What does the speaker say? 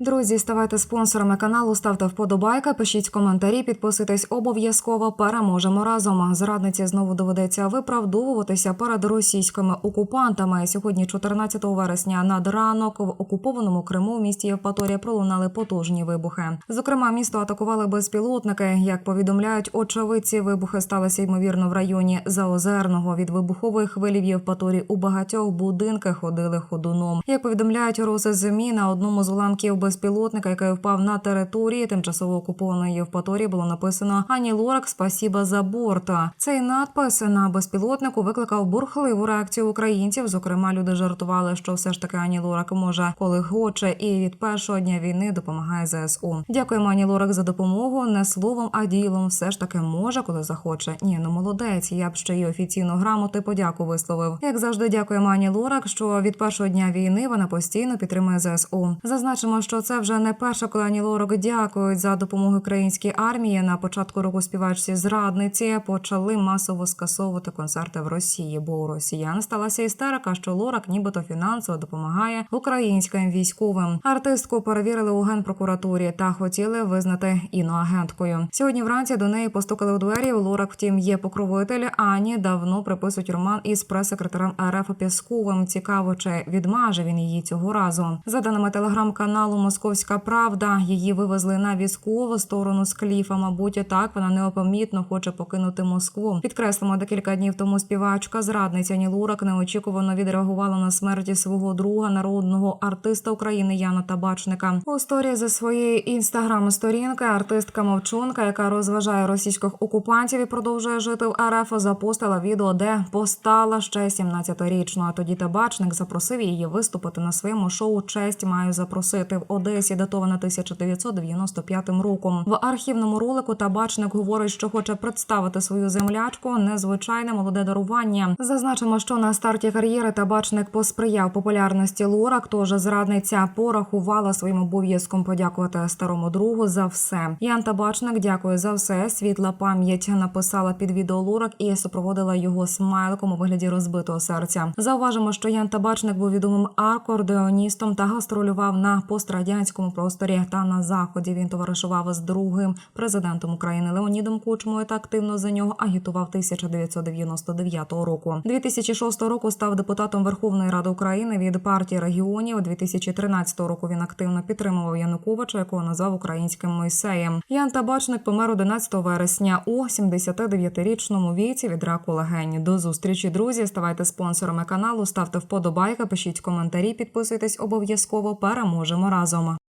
Друзі, ставайте спонсорами каналу, ставте вподобайки, пишіть коментарі, підписуйтесь обов'язково. Переможемо разом. Зрадниці знову доведеться виправдовуватися перед російськими окупантами. Сьогодні, 14 вересня, над ранок в окупованому Криму в місті Євпаторія пролунали потужні вибухи. Зокрема, місто атакували безпілотники. Як повідомляють очевидці, вибухи сталися ймовірно в районі Заозерного. Від вибухової хвилі в Євпаторії у багатьох будинках ходили ходуном. Як повідомляють рози змі на одному з уламків безпілотника, який впав на території тимчасово окупованої Євпаторії, було написано Ані Лорак, спасіба за борта. Цей надпис на безпілотнику викликав бурхливу реакцію українців. Зокрема, люди жартували, що все ж таки Ані Лорак може, коли хоче, і від першого дня війни допомагає ЗСУ. Дякуємо Ані Лорак за допомогу. Не словом, а ділом все ж таки може, коли захоче. Ні, ну молодець. Я б ще й офіційну грамоту подяку висловив. Як завжди, дякуємо Ані Лорак, що від першого дня війни вона постійно підтримує ЗСУ. Зазначимо, що це вже не перше, коли Ані Лорак дякують за допомогу українській армії. На початку року співачці зрадниці почали масово скасовувати концерти в Росії, бо у росіян сталася істерика, що Лорак нібито фінансово допомагає українським військовим. Артистку перевірили у генпрокуратурі та хотіли визнати іноагенткою. Сьогодні вранці до неї постукали у двері. Лорак, втім, є покровитель. Ані давно приписують роман із прес-секретарем РФ Пєсковим. Цікаво, чи відмаже він її цього разу. За даними телеграм-каналу Московська Правда, її вивезли на військову сторону з кліфа. Мабуть, так вона неопомітно хоче покинути Москву. Підкреслимо, декілька днів тому співачка зрадниця Ані Лурак неочікувано відреагувала на смерті свого друга народного артиста України Яна Табачника. У сторі за своєї інстаграм-сторінки артистка мовчунка, яка розважає російських окупантів і продовжує жити в РФ, запостила відео, де постала ще 17-річну. А тоді табачник запросив її виступити на своєму шоу Честь маю запросити в Одесі, датоване 1995 роком. В архівному ролику табачник говорить, що хоче представити свою землячку незвичайне молоде дарування. Зазначимо, що на старті кар'єри табачник посприяв популярності Лорак. Тож зрадниця порахувала своїм обов'язком подякувати старому другу за все. Ян Табачник дякує за все. Світла пам'ять написала під відео Лорак і супроводила його смайликом у вигляді розбитого серця. Зауважимо, що Ян Табачник був відомим акордеоністом та гастролював на пострадянському просторі та на заході. Він товаришував з другим президентом України Леонідом Кучмою та активно за нього агітував 1999 року. 2006 року став депутатом Верховної Ради України від партії регіонів. 2013 року він активно підтримував Януковича, якого назвав українським Мойсеєм. Ян Табачник помер 11 вересня у 79-річному віці від раку легень. До зустрічі, друзі. Ставайте спонсорами каналу, ставте вподобайки, пишіть коментарі, підписуйтесь обов'язково. Переможемо разом.